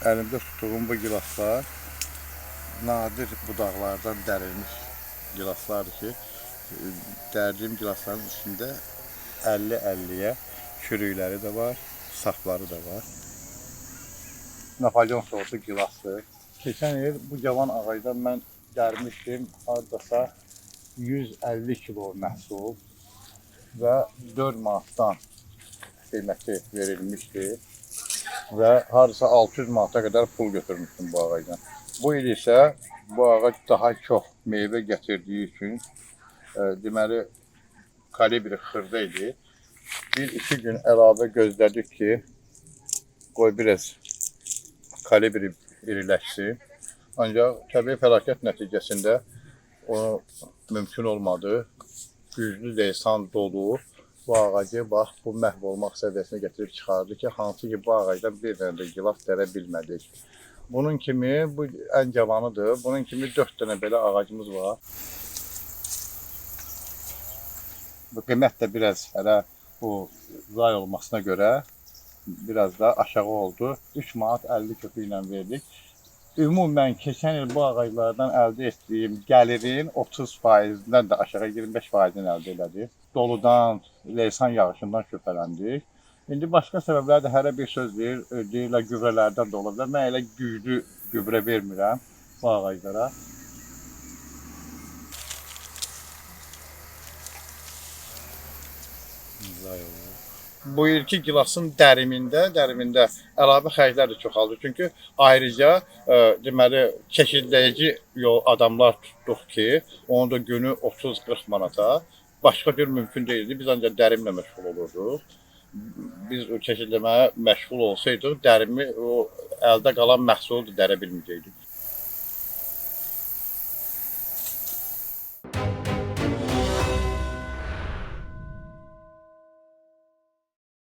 Əlimdə tutduğum bu gilaslar nadir budaqlardan dərilmiş gilaslardır ki, dərdiyim gilasların içində 50-50-yə çürükləri də var, sapları da var. Napolyon sortu gilasdır. Keçən il bu cavan ağacdan mən dərmişdim hardasa 150 kilo məhsul və 4 manatdan qiyməti verilmişdi və hardasa 600 manata qədər pul götürmüşdüm bu ağacdan. Bu il isə bu ağac daha çox meyvə gətirdiyi üçün e, deməli kalibri xırda. Bir iki gün əlavə gözlədik ki, qoy biraz kalibri iriləşsin. Ancaq təbii fəlakət nəticəsində o mümkün olmadı. Güclü leysan dolu bu ağacı bax bu məhv olmaq səviyyəsinə gətirib çıxardı ki, hansı ki bu ağacdan bir dənə də gilaf dərə bilmədik. Bunun kimi bu ən cavanıdır. Bunun kimi 4 dənə belə ağacımız var. Bu qiymət də biraz hələ bu zay olmasına görə biraz da aşağı oldu. 3 manat 50 köpü verdik. Ümumən keçən il bu ağaclardan əldə etdiyim gəlirin 30%-dən də aşağı 25%-ni əldə elədik. Doludan, leysan yağışından şübhələndik. İndi başqa səbəblər də hərə bir söz deyir, deyirlər gübrələrdən də ola bilər. Mən elə güclü gübrə vermirəm bu ağaclara. Bu ilki gilasın dərimində, dərimində əlavə xərclər də çoxaldı. Çünki ayrıca ə, deməli çəkirləyici yol adamlar tutduq ki, onun da günü 30-40 manata. Başqa bir mümkün deyildi. Biz ancaq dərimlə məşğul olurduq. Biz o çəkirləməyə məşğul olsaydıq, dərimi o əldə qalan məhsulu dərə bilməyəcəkdik.